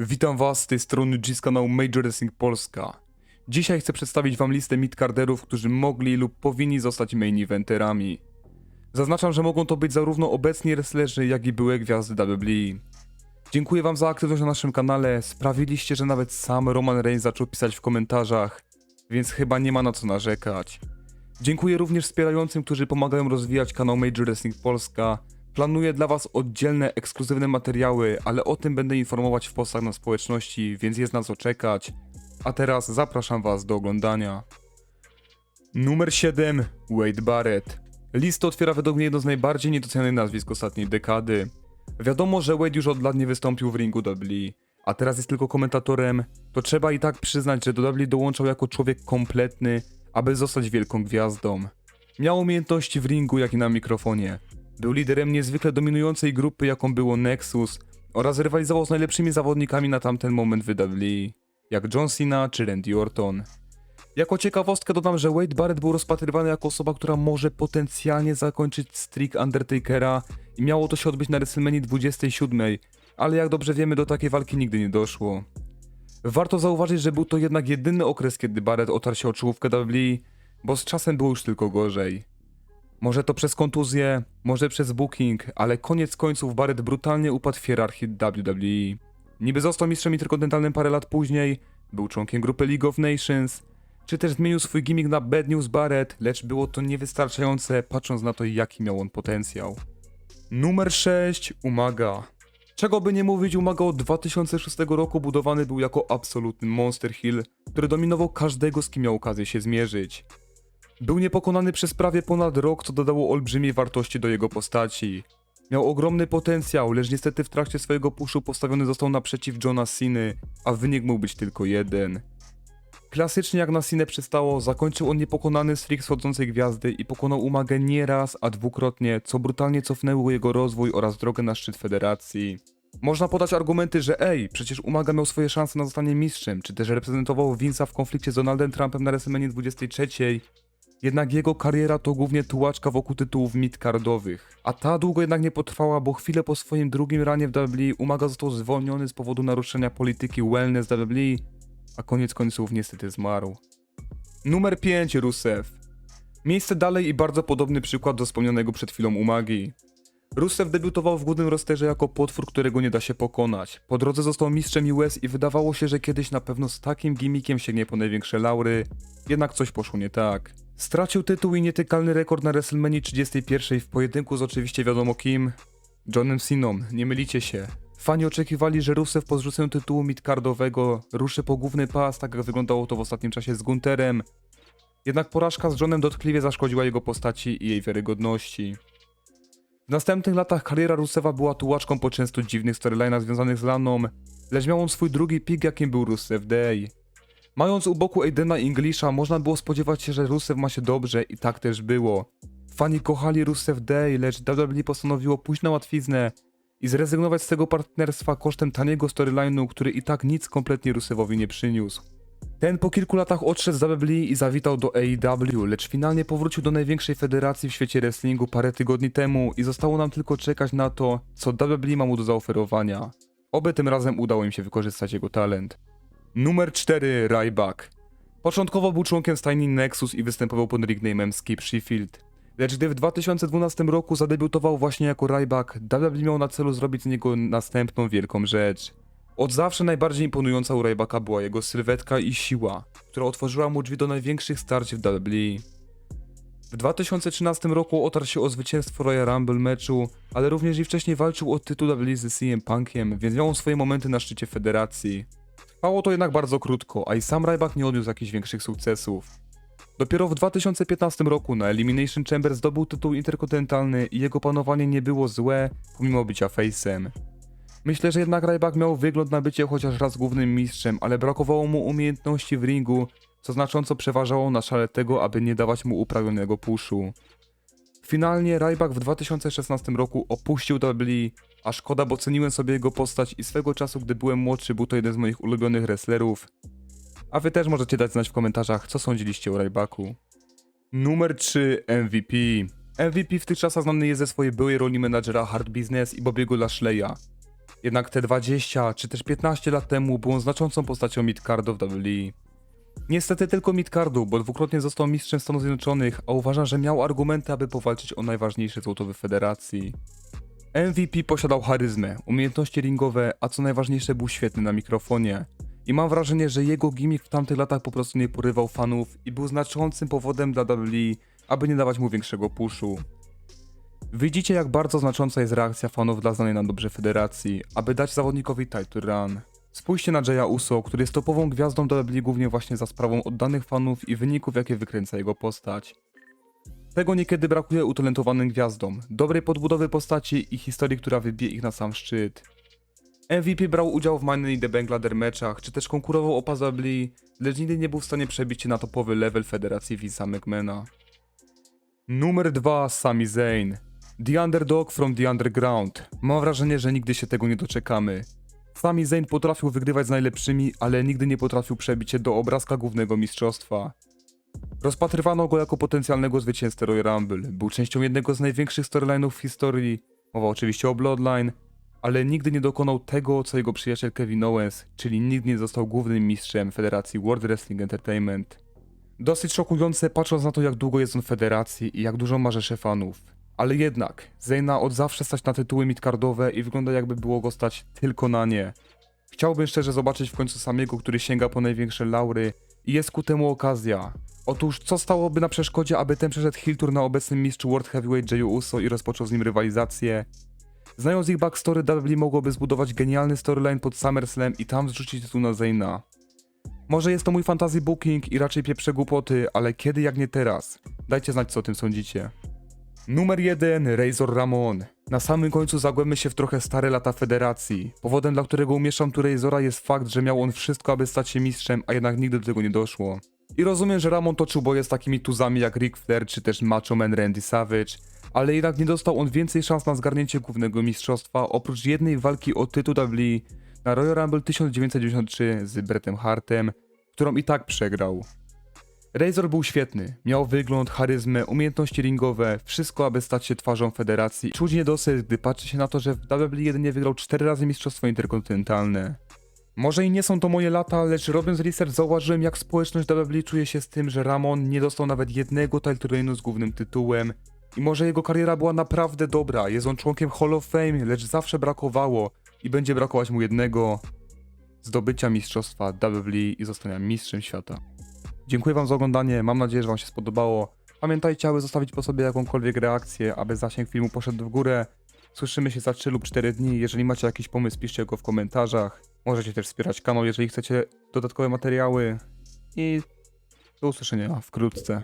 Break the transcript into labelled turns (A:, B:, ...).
A: Witam Was z tej strony G z kanału Major Wrestling Polska. Dzisiaj chcę przedstawić Wam listę midcarderów, którzy mogli lub powinni zostać main eventerami. Zaznaczam, że mogą to być zarówno obecni wrestlerzy, jak i byłe gwiazdy WWE. Dziękuję Wam za aktywność na naszym kanale, sprawiliście, że nawet sam Roman Reigns zaczął pisać w komentarzach, więc chyba nie ma na co narzekać. Dziękuję również wspierającym, którzy pomagają rozwijać kanał Major Wrestling Polska. Planuję dla Was oddzielne, ekskluzywne materiały, ale o tym będę informować w postach na społeczności, więc jest na co czekać. A teraz zapraszam Was do oglądania. Numer 7. Wade Barrett. Listę otwiera według mnie jedno z najbardziej niedocenianych nazwisk ostatniej dekady. Wiadomo, że Wade już od lat nie wystąpił w ringu WWE, a teraz jest tylko komentatorem, to trzeba i tak przyznać, że do WWE dołączał jako człowiek kompletny, aby zostać wielką gwiazdą. Miał umiejętności w ringu, jak i na mikrofonie. Był liderem niezwykle dominującej grupy, jaką było Nexus oraz rywalizował z najlepszymi zawodnikami na tamten moment w WWE, jak John Cena czy Randy Orton. Jako ciekawostkę dodam, że Wade Barrett był rozpatrywany jako osoba, która może potencjalnie zakończyć streak Undertakera i miało to się odbyć na WrestleMania 27, ale jak dobrze wiemy do takiej walki nigdy nie doszło. Warto zauważyć, że był to jednak jedyny okres, kiedy Barrett otarł się o czołówkę WWE, bo z czasem było już tylko gorzej. Może to przez kontuzję, może przez booking, ale koniec końców Barrett brutalnie upadł w hierarchii WWE. Niby został mistrzem interkontynentalnym parę lat później, był członkiem grupy League of Nations, czy też zmienił swój gimmick na Bad News Barrett, lecz było to niewystarczające, patrząc na to, jaki miał on potencjał. Numer 6. Umaga. Czego by nie mówić, Umaga od 2006 roku budowany był jako absolutny monster hill, który dominował każdego, z kim miał okazję się zmierzyć. Był niepokonany przez prawie ponad rok, co dodało olbrzymiej wartości do jego postaci. Miał ogromny potencjał, lecz niestety w trakcie swojego puszu postawiony został naprzeciw Johna Ceny, a wynik mógł być tylko jeden. Klasycznie jak na Cine przystało, zakończył on niepokonany streak schodzącej gwiazdy i pokonał Umagę nie raz, a dwukrotnie, co brutalnie cofnęło jego rozwój oraz drogę na szczyt federacji. Można podać argumenty, że ej, przecież Umaga miał swoje szanse na zostanie mistrzem, czy też reprezentował Vince'a w konflikcie z Donaldem Trumpem na WrestleMania 23, jednak jego kariera to głównie tułaczka wokół tytułów midcardowych. A ta długo jednak nie potrwała, bo chwilę po swoim drugim ranie w WWE Umaga został zwolniony z powodu naruszenia polityki wellness WWE, a koniec końców niestety zmarł. Numer 5 Rusev. Miejsce dalej i bardzo podobny przykład do wspomnianego przed chwilą Umagi. Rusev debiutował w głównym rosterze jako potwór, którego nie da się pokonać. Po drodze został mistrzem US i wydawało się, że kiedyś na pewno z takim gimmickiem sięgnie po największe laury, jednak coś poszło nie tak. Stracił tytuł i nietykalny rekord na WrestleMania 31 w pojedynku z oczywiście wiadomo kim, Johnem Ceną, nie mylicie się. Fani oczekiwali, że Rusev po zrzuceniu tytułu midcardowego ruszy po główny pas, tak jak wyglądało to w ostatnim czasie z Gunterem. Jednak porażka z Johnem dotkliwie zaszkodziła jego postaci i jej wiarygodności. W następnych latach kariera Rusewa była tułaczką po często dziwnych storylinach związanych z Laną, lecz miał on swój drugi pik, jakim był Rusev Day. Mając u boku Aidena Englisha, można było spodziewać się, że Rusev ma się dobrze i tak też było. Fani kochali Rusev Day, lecz WWE postanowiło pójść na łatwiznę i zrezygnować z tego partnerstwa kosztem taniego storyline'u, który i tak nic kompletnie Rusevowi nie przyniósł. Ten po kilku latach odszedł z WWE i zawitał do AEW, lecz finalnie powrócił do największej federacji w świecie wrestlingu parę tygodni temu i zostało nam tylko czekać na to, co WWE ma mu do zaoferowania. Oby tym razem udało im się wykorzystać jego talent. Numer 4 Ryback. Początkowo był członkiem stajni Nexus i występował pod nickname'em Skip Sheffield. Lecz gdy w 2012 roku zadebiutował właśnie jako Ryback, WWE miał na celu zrobić z niego następną wielką rzecz. Od zawsze najbardziej imponująca u Rybaka była jego sylwetka i siła, która otworzyła mu drzwi do największych starć w WWE. W 2013 roku otarł się o zwycięstwo Royal Rumble meczu, ale również i wcześniej walczył o tytuł WWE z CM Punkiem, więc miał on swoje momenty na szczycie federacji. Trwało to jednak bardzo krótko, a i sam Ryback nie odniósł jakichś większych sukcesów. Dopiero w 2015 roku na Elimination Chamber zdobył tytuł interkontynentalny i jego panowanie nie było złe, pomimo bycia face'em. Myślę, że jednak Ryback miał wygląd na bycie chociaż raz głównym mistrzem, ale brakowało mu umiejętności w ringu, co znacząco przeważało na szale tego, aby nie dawać mu upragnionego puszu. Finalnie Ryback w 2016 roku opuścił WWE, a szkoda, bo ceniłem sobie jego postać i swego czasu, gdy byłem młodszy, był to jeden z moich ulubionych wrestlerów. A wy też możecie dać znać w komentarzach, co sądziliście o Rybacku. Numer 3 MVP. MVP w tych czasach znany jest ze swojej byłej roli menadżera Hard Business i Bobiego Lashleya. Jednak te 20 czy też 15 lat temu był on znaczącą postacią midcardów WWE. Niestety tylko midcardu, bo dwukrotnie został mistrzem Stanów Zjednoczonych, a uważa, że miał argumenty, aby powalczyć o najważniejsze złoto w federacji. MVP posiadał charyzmę, umiejętności ringowe, a co najważniejsze był świetny na mikrofonie. I mam wrażenie, że jego gimmick w tamtych latach po prostu nie porywał fanów i był znaczącym powodem dla WWE, aby nie dawać mu większego puszu. Widzicie jak bardzo znacząca jest reakcja fanów dla znanej nam dobrze federacji, aby dać zawodnikowi title run. Spójrzcie na Jaya Uso, który jest topową gwiazdą WWE głównie właśnie za sprawą oddanych fanów i wyników jakie wykręca jego postać. Tego niekiedy brakuje utalentowanym gwiazdom, dobrej podbudowy postaci i historii, która wybije ich na sam szczyt. MVP brał udział w Money the Bank meczach, czy też konkurował o pas WWE, lecz nigdy nie był w stanie przebić się na topowy level federacji Vince'a McMahona. Numer 2 Sami Zayn. The Underdog from the Underground. Mam wrażenie, że nigdy się tego nie doczekamy. Sami Zayn potrafił wygrywać z najlepszymi, ale nigdy nie potrafił przebić się do obrazka głównego mistrzostwa. Rozpatrywano go jako potencjalnego zwycięzcę Royal Rumble. Był częścią jednego z największych storyline'ów w historii. Mowa oczywiście o Bloodline, ale nigdy nie dokonał tego, co jego przyjaciel Kevin Owens, czyli nigdy nie został głównym mistrzem Federacji World Wrestling Entertainment. Dosyć szokujące patrząc na to, jak długo jest on w federacji i jak dużo ma rzesze fanów. Ale jednak, Zayna od zawsze stać na tytuły midcardowe i wygląda jakby było go stać tylko na nie. Chciałbym szczerze zobaczyć w końcu samego, który sięga po największe laury i jest ku temu okazja. Otóż co stałoby na przeszkodzie, aby ten przeszedł heel tour na obecnym mistrzu World Heavyweight Jayu Uso i rozpoczął z nim rywalizację? Znając ich backstory, WWE mogłoby zbudować genialny storyline pod SummerSlam i tam zrzucić tytuł na Zayna. Może jest to mój fantasy booking i raczej pieprze głupoty, ale kiedy jak nie teraz? Dajcie znać co o tym sądzicie. Numer 1 Razor Ramon. Na samym końcu zagłębmy się w trochę stare lata federacji. Powodem, dla którego umieszczam tu Razora jest fakt, że miał on wszystko, aby stać się mistrzem, a jednak nigdy do tego nie doszło. I rozumiem, że Ramon toczył boje z takimi tuzami jak Ric Flair czy też Macho Man Randy Savage, ale jednak nie dostał on więcej szans na zgarnięcie głównego mistrzostwa oprócz jednej walki o tytuł WWE na Royal Rumble 1993 z Brettem Hartem, którą i tak przegrał. Razor był świetny, miał wygląd, charyzmę, umiejętności ringowe, wszystko aby stać się twarzą federacji. Czuć niedosyt, gdy patrzy się na to, że w WWE jedynie wygrał 4 razy mistrzostwo interkontynentalne. Może i nie są to moje lata, lecz robiąc research zauważyłem jak społeczność WWE czuje się z tym, że Ramon nie dostał nawet jednego title z głównym tytułem. I może jego kariera była naprawdę dobra, jest on członkiem Hall of Fame, lecz zawsze brakowało i będzie brakować mu jednego zdobycia mistrzostwa WWE i zostania mistrzem świata. Dziękuję Wam za oglądanie, mam nadzieję, że Wam się spodobało. Pamiętajcie, aby zostawić po sobie jakąkolwiek reakcję, aby zasięg filmu poszedł w górę. Słyszymy się za 3 lub 4 dni. Jeżeli macie jakiś pomysł, piszcie go w komentarzach. Możecie też wspierać kanał, jeżeli chcecie dodatkowe materiały. I do usłyszenia wkrótce.